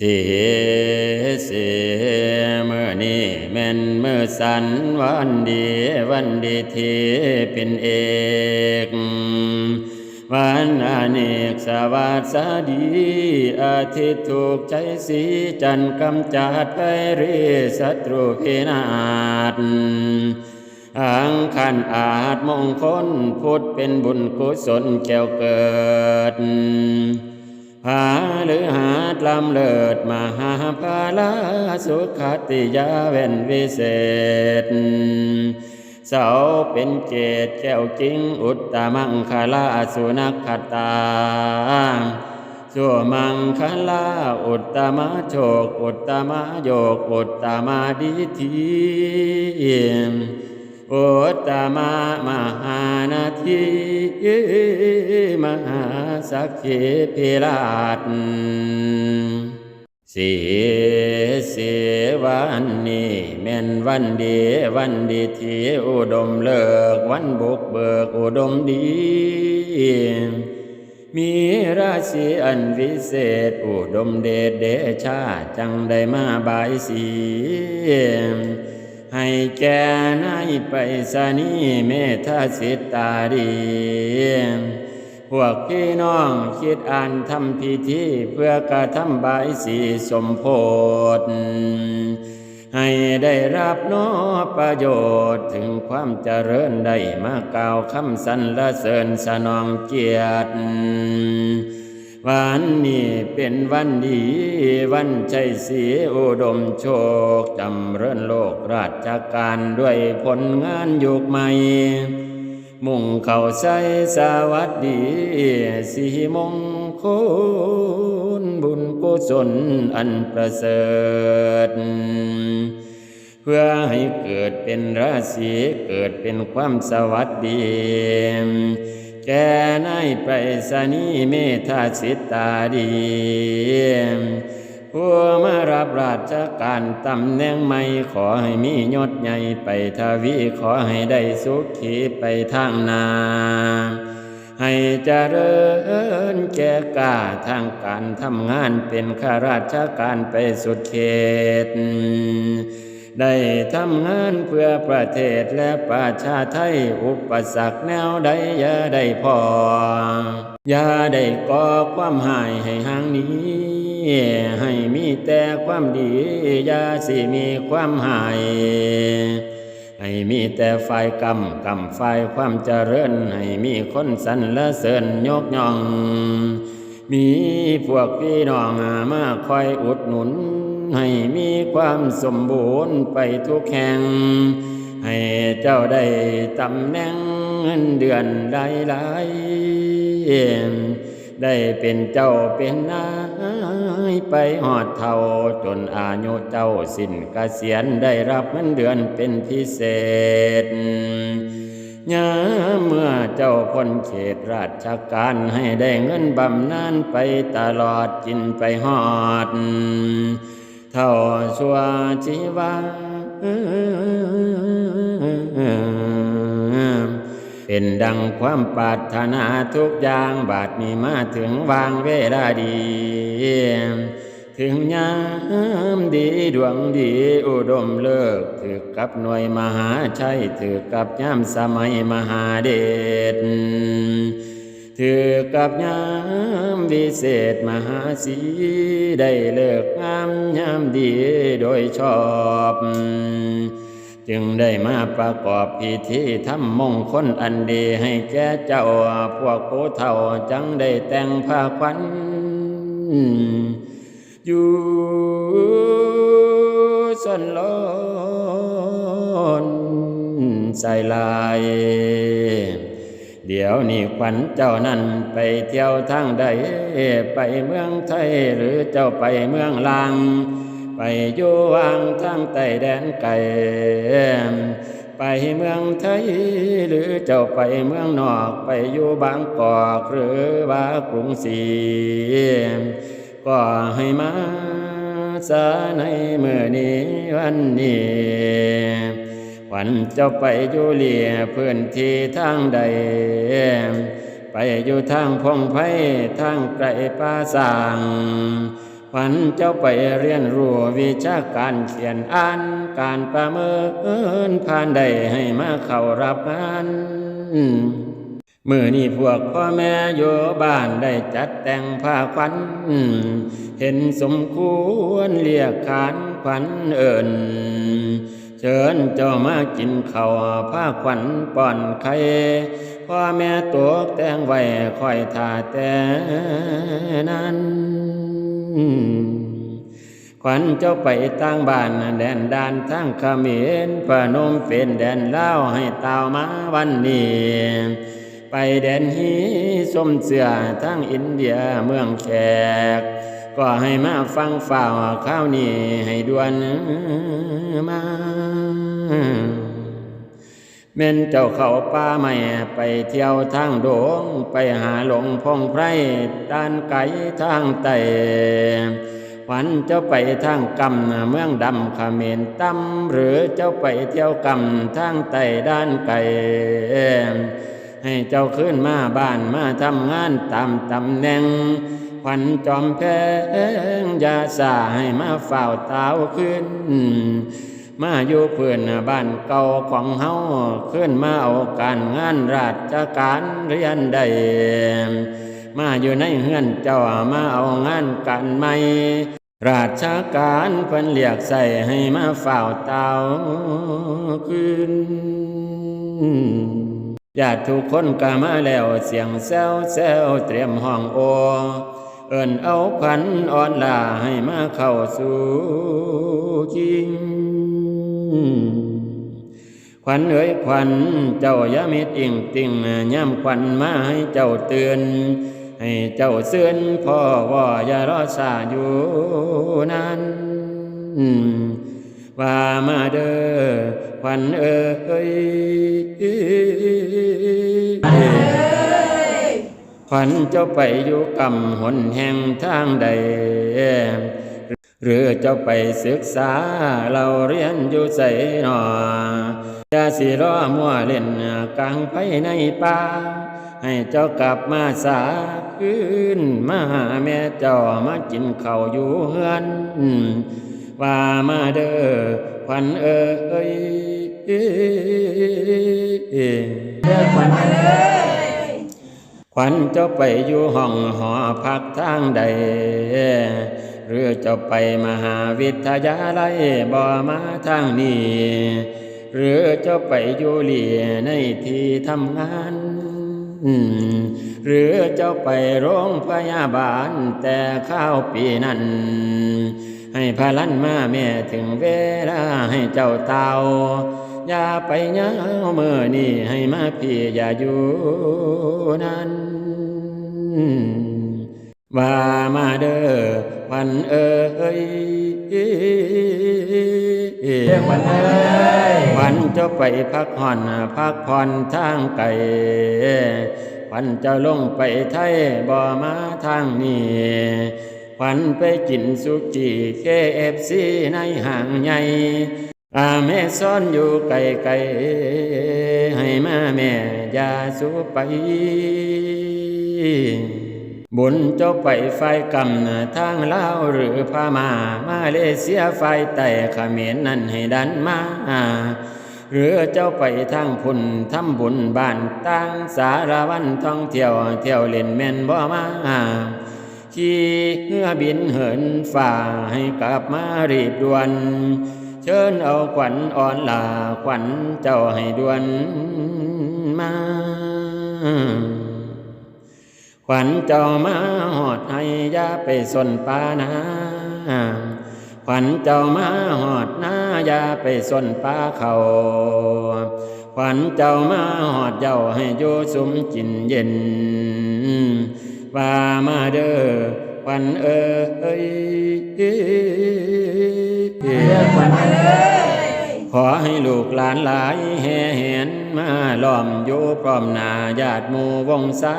สีเสีเมื่อนี้แม่นเมื่อสันวันดีวันดีที่เป็นเอกวันอเนกสวัสดี อาทิตย์ถูกใจสีจันทร์กำจัดไปรีศัตรูพินาศอังคันอาจมงคลพุทธเป็นบุญกุศลแก้วเกิด หาหรือหาดลำเลิศมหาภาลาสุขติยาเวนวิเศษ เสาเป็นเกตแก้วจริงอุตตมังคลาสุนักขตาสัวมังคลาอุตตมะโชคอุตตมะโยกอุตตมาดิที โอตมะมหานาทีมหาสักขีพิราชสีเสีวันนี้แม่นวันดีวันดีที่อุดมเลิกวันบุกเบิกอุดมดี มีราศีอันวิเศษ อุดมเดชเดชาจังได้มาบายสี แก่นายไปสนีเมธาสิตาดีพวกพี่น้องคิดอ่านทำพิธีเพื่อกระทำบายสีสมโพธให้ได้รับโนประโยชน์ถึงความเจริญได้มากล่าวคำสรรเสริญสนองเกียรติ วันนี้เป็นวันดี วันชัยศรีอุดมโชคจำเริญโลกราชการด้วยผลงานยุคใหม่ มุ่งเข้าใส่สวัสดี สีมงคลบุญกุศลอันประเสริฐเพื่อให้เกิดเป็นราศีเกิดเป็นความสวัสดี แก่นายไปสนีเมธาสิตาดีผู้มารับราชการตำแหน่งใหม่ขอให้มียศใหญ่ไปทวีขอให้ได้สุขีไปทางนาให้เจริญแก่กาทางการทำงานเป็นข้าราชการไปสุดเขต ได้ทำงานเพื่อประเทศและประชาไทย อุปสรรคแนวใดอย่าได้พอ อย่าได้ก่อความหายให้ห่างนี้ ให้มีแต่ความดี อย่าสิมีความหายให้มีแต่ฝ่ายกรรมกรรมฝ่ายความเจริญ ให้มีคนสรรและเสริญยกย่อง มีพวกพี่น้องมาคอยอุดหนุน ให้มีความสมบูรณ์ไปทุกแห่ง ให้เจ้าได้ตำแหน่งเงินเดือนหลายหลายได้เป็นเจ้าเป็นนายไปหอดเท่าจนอายุเจ้าสิ้นเกษียณได้รับเงินเดือนเป็นพิเศษยาเมื่อเจ้าพ้นเขตราชการให้ได้เงินบำนาญไปตลอดกินไปหอด เท่าชัวชีวาเป็นดังความปรารถนาทุกอย่างบาดมีมาถึงวางเวลาดี ถึงยามดีดวงดีอุดมเลิกถือกับหน่วยมหาชัยถือกับยามสมัยมหาเดช ถือกับยามวิเศษมหาสีได้เลิกงามยามดีโดยชอบ จึงได้มาประกอบพิธีทำมงคลอันดีให้แก่เจ้าพวกผู้เฒ่าจังได้แต่งผ้าขวัญอยู่สันลอนใส่ลาย เดี๋ยวนี้ขวัญเจ้านั้นไปเที่ยวทางใดไปเมืองไทยหรือเจ้าไปเมืองลาง ไปอยู่วางทางใต้แดนไกลไปเมืองไทยหรือเจ้าไปเมืองนอกไปอยู่บางกอกหรือว่ากรุงศรีก็ให้มาสาในเมื่อนี้วันนี้ วันเจ้าไปอยู่เลียพื้นที่ทางใด ไปอยู่ทางพงไพ่ทางไกลป่าสางขวัญเจ้าไปเรียนรู้วิชาการเขียนอ่านการประเมินผ่านได้ให้มาเข้ารับงานมื่อนี้พวกพ่อแม่อยู่บ้านได้จัดแต่งผ้าขวัญเห็นสมควรเรียกขานขวัญเอิญ เชิญเจ้ามากินข้าวผ้าขวัญป้อนไข่พ่อแม่ตัวแต่งไว้คอยท่าแต่นั้นขวัญเจ้าไปตั้งบ้านแดนดานทั้งขมรพนมเป็นแดนเล่าให้ตาวมาวันนี้ไปแดนฮีส้มเสือทั้งอินเดียเมืองแขก ก็ให้มาฟังฝ่าวข้าวนี้ให้ด่วนมา เม่นเจ้าเขาป่าไม่ไปเที่ยวทางโดงไปหาหลงพงไพรด้านไกลทางไตขวัญเจ้าไปทางกำเมืองดำขเมนตั้มหรือเจ้าไปเที่ยวกำทางไตด้านไกลให้เจ้าขึ้นมาบ้านมาทำงานตามตำแหน่งขวัญจอมแพงยาสาให้มาเฝ้าเต้าขึ้น มาอยู่เพื่อนบ้านเก่าของเฮาขึ้นมาเอาการงานราชการเรียนได้มาอยู่ในเฮือนเจ้ามาเอางานการใหม่ราชการเพิ่นเรียกใส่ให้มาเฝ้าเตาขึ้นญาติทุกคนก็มาแล้วเสียงแซวแซวเตรียมห้องโอ เอิ้นเอาขวัญอ่อนลาให้มาเข้าสู่จริง ขวัญเอ๋ยขวัญเจ้าอย่ามิดอิงติ่งย่ำขวัญมาให้เจ้าเตือนให้เจ้าเสื่อนพ่อว่าอย่ารอซาอยู่นั้นว่ามาเด้อขวัญเอ๋ยขวัญเจ้าไปอยู่กำหนแห่งทางใด หรือเจ้าไปศึกษาเราเรียนอยู่ใส่หนออย่าสิรอมัวเล่นกลางไผในป่าให้เจ้ากลับมาสาคืนมาหาแม่เจ้ามากินข้าวอยู่เฮือนว่ามาเด้อขวัญเอ้ยเดินขวัญมาเลยขวัญเจ้าไปอยู่ห้องหอพักทางใด หรือจ้าไปมหาวิทยาลัยบ่มาทางนี้หรือจ้าไปอยู่เลียในที่ทำงานหรือเจ้าไปโรงพยาบาลแต่ข้าวปีนั้น ให้พลันมาแม่ถึงเวลาให้เจ้าเตาอย่าไปเงาเมื่อนี่ให้มาพี่อย่าอยู่นั้น ว่ามาเด้อวันเอ้ยเดินขวัญมาเลยวันจ้าไปพักผ่อนพักผ่อนทางไกลวันจ้าลงไปไทยบ่มาทางนี้วันไปกินสุกี้เคเอฟซีในห้างใหญ่อาแม่ซ่อนอยู่ไกลไกลให้มาแม่อยาสูไป บุญเจ้าไปไฟกำทางลาวหรือพามามาเลเซียไฟไต่ขเขมรนั่นให้ดันมา หรือเจ้าไปทางพุ่นทำบุญบ้านตั้งสารวันท่องเที่ยวเที่ยวเล่นแม่นบ่มาขี่เรือบินเหินฝ่าให้กลับมารีบด่วน เชิญเอาขวัญอ่อนลาขวัญเจ้าให้ด่วนมา ขวัญเจ้ามาหอดให้ยาไปสนปานาขวัญเจ้ามาหอดนายาไปสนปาเขาขวัญเจ้ามาหอดเจ้าให้อยู่สุมกินเย็นว่ามาเด้อขวัญเอ้ยเดินขวัญมาเลย ขอให้ลูกหลานหลายแห่แหนมาล้อมอยู่พร้อมหน้าญาติหมู่วงศา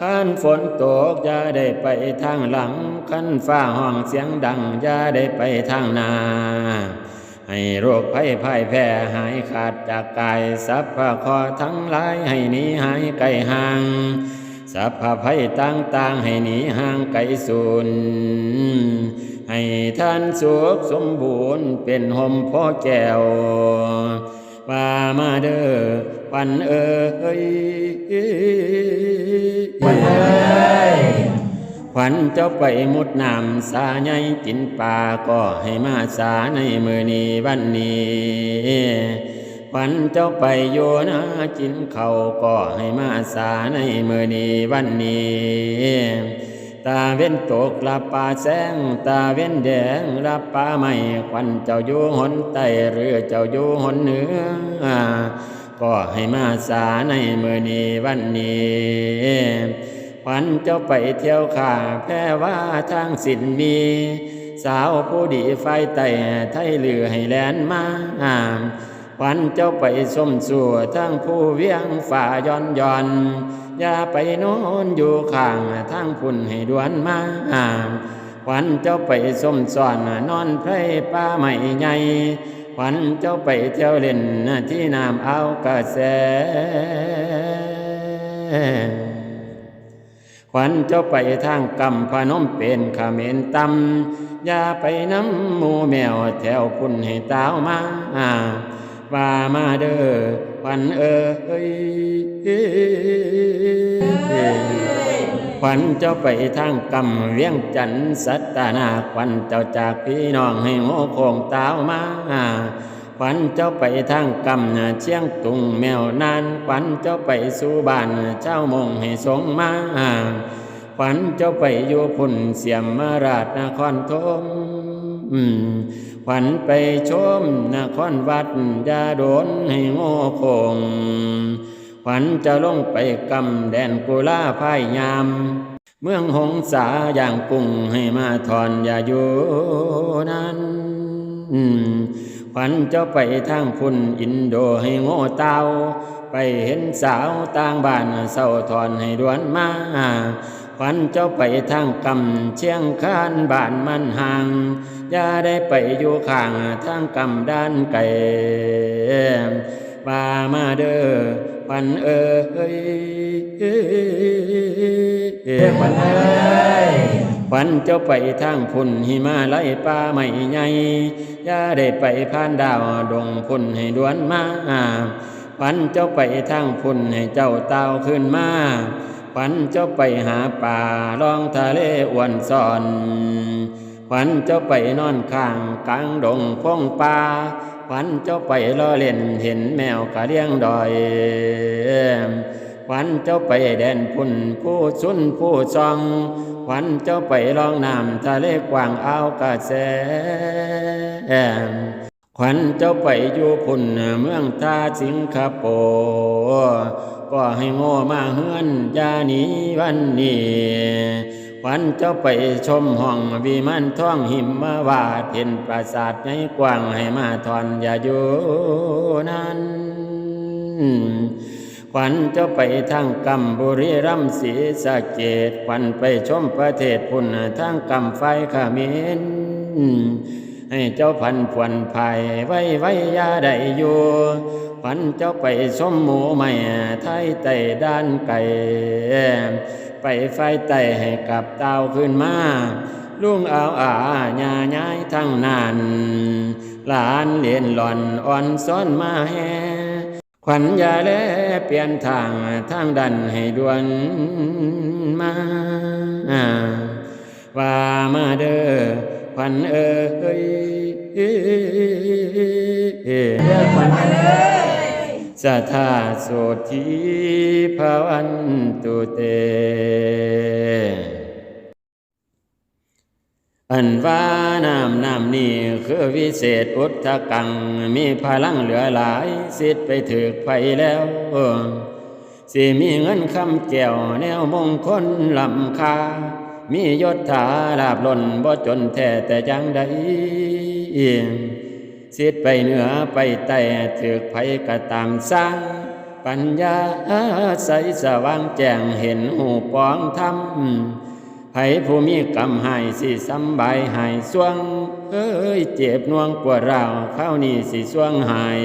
ขันฝนตกอย่าได้ไปทางหลังขันฟ้าห้องเสียงดังอย่าได้ไปทางหน้าให้โรคภัยพ่ายแพ้หายขาดจากกายสัพพะคอทั้งหลายให้หนีหายไกลห่างสัพพะภัยต่างๆให้หนีห่างไกลสูญ ให้ท่านสุขสมบูรณ์เป็นหมพ่อแก้วว่ามาเด้อวันเอ้ยวันเอ้ยขวัญเจ้าไปมุดน้ำสาใหญ่กินปลาก็ให้มาสาในมือนี้วันนี้ขวัญเจ้าไปโยนากินเขาก็ให้มาสาในมือนี้วันนี้ ตาเว้นตกลับป่าแสง ตาเว้นแดงรับป่าไม่ควันเจ้าอยู่หนใต้หรือเจ้าอยู่หนเหนือก็ให้มาสาในมือนี้วันนี้ขวัญเจ้าไปเที่ยวข่าแพร่ว่าทางสินมี สาวผู้ดีไฟไต่ไทยเหลือให้แลนมาขวัญเจ้าไปส้มสู่ทั้งผู้เวียงฝ่าย้อนย้อนอ อย่าไปโน้นอยู่ข้างทางพุ่นให้ดวนมาขวัญเจ้าไปส้มสอนนอนไพรป้าใหม่ใหญ่ขวัญเจ้าไปเที่ยวเล่นที่น้ำเอากระแสขวัญเจ้าไปทางกำพนมเป็นขเมนตำอย่าไปน้ำหมูแมวแถวพุ่นให้ตาวมาว่ามาเด้อ ขวัญเอ้ยขวัญเจ้าไปทางกำเวียงจันทน์สัตตานาขวัญเจ้าจากพี่น้องให้โง่โคงตาวมาขวัญเจ้าไปทางกำเชียงตุงแมวนานขวัญเจ้าไปสู่บ้านเจ้ามงให้สงมาขวัญเจ้าไปอยู่พุ่นเสียมมาราชนครธมอืม ขวัญไปชมนครวัดยาโดนให้โง่คงขวัญจะลงไปกำแดนกุลาพายยาม เมืองหงสาอย่างกุ้งให้มาทอนอย่าอยู่นั้นขวัญเจ้าไปทางพุ่นอินโดให้โง่เตาไปเห็นสาวต่างบ้านเศร้าทอนให้ดวนมา ขวัญเจ้าไปทางกำเชียงคานบ้านมันห่างอย่าได้ไปอยู่ข้างทางกำด้านไกลมามาเด้อขวัญเอ้ยวันเอ้ยขวัญเจ้าไปทางพุ่นหิมาไลยป่าไม่ใหญ่อย่าได้ไปผ่านดาวดงพุ่นให้ดวนมาขวัญเจ้าไปทางพุ่นให้เจ้าเต้าขึ้นมา ขวัญเจ้าไปหาป่าลองทะเลอ้วนซ่อนขวัญเจ้าไปนอนข้างกลางดงพงป่าขวัญเจ้าไปล้อเล่นเห็นแมวกะเลี้ยงดอยขวัญเจ้าไปแดนพุ่นผู้สุนผู้ซองขวัญเจ้าไปลองน้ำทะเลกว้างเอากระแสขวัญเจ้าไปอยู่พุ่นเมืองท่าสิงคโปร์ ก็ให้โง่มาเฮือนยาหนีวันนี้วัญเจ้าไปชมห้องวิมานท่องหิมมาวาดเห็นปราสาทใหญ่กว้างให้มาทอนอย่าอยู่นั้นขวัญเจ้าไปทางกำบุรีรัมศรีสะเกดขวัญไปชมประเทศพุ่นทางกำไฟขมินให้เจ้าพันผวนภัยไว้ไว้ยาได้อยู่ ขวัญเจ้าไปชมหมูใหม่ไทยไต่ด้านไก่ ไปไฟไต่ให้กับเต้าขึ้นมาลุงเอาอาญาย้ายทั้งนานหลานเลียนหล่อนอ่อนซ้อนมาแฮขวัญยาแลเปลี่ยนทางทางดันให้ด่วนมาว่ามาเด้อขวัญเอ้ยเรียกวันเอ้ย สัทธาโสธีภวันตุเต อันว่าน้ำน้ำนี่คือวิเศษอุทธกัง มีพลังเหลือหลาย สิทธิ์ไปถือไฟแล้วสิมีเงินคำแก้วแนวมงคลลำคา มียศถาลาบล้นบ่จนแท้แต่ยังใด สิทธิ์ไปเหนือไปใต้ถือไผก็ตามสร้าง ปัญญาใสสว่างแจ้งเห็นหูปองธรรมไผผู้มีกรรมหายสิสำบายหายสวงเอ้ยเจ็บน่วงปวดร้าวข้านี่สิสวงหาย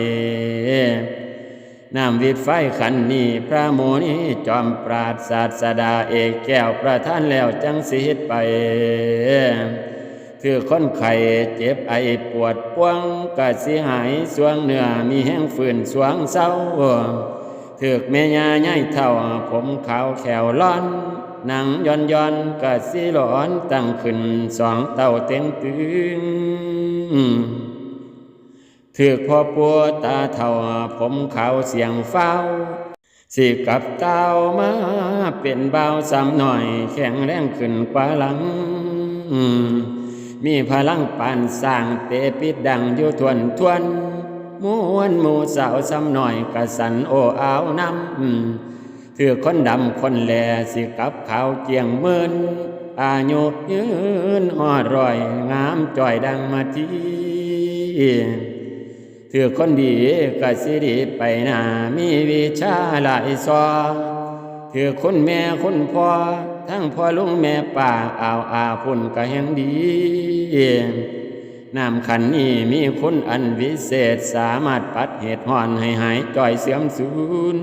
น้ำวิดไฟขันนี้พระโมนีจอมปราดศาสดาเอกแก้วประท่านแล้วจังสิเฮ็ดไป คือค้นไข้เจ็บไอปวดปวงกะสิหายสวงเหนือมีแห้งฝืนสวงเศร้าถือกแม่ยาใหญ่เท่าผมขาวแขวร้อนหนังย้อนย้อนกะสิร้อนตั้งขึ้นสองเต้าเต็งตึงถือกพ่อปัวตาเท่าผมขาวเสียงเฝ้าสิกับเต้ามาเป็นเบาวสำหน่อยแข็งแรงขึ้นกว่าหลัง มีพลังปานสร้างเตปิดดังอยู่ทวนทวนมวนหมู่สาวสำหน่อยกระสันโออาวน้ำถือคนดำคนแลสิกลับขาวเกียงหมื่นอายุยืนหอดรอย งามจ่อยดังมาทีถือคนดีก็สิดีไปหนามีวิชาหลายซอถือคุณแม่คุณพ่อ ทั้งพ่อลุงแม่ป่าอ่าวอาพุ่นก็แห่งดีน้ำขันนี้มีคุณอันวิเศษสามารถปัดเหตุหอนให้หายจ่อยเสื่อมสูญ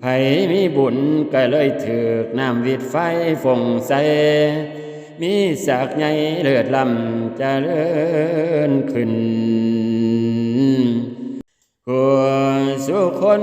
ไผมีบุญก็เลยถือกน้ำวิดไฟฟงใสมีสักใหญ่เลือดลำจะเจริญขึ้นหัวสุคน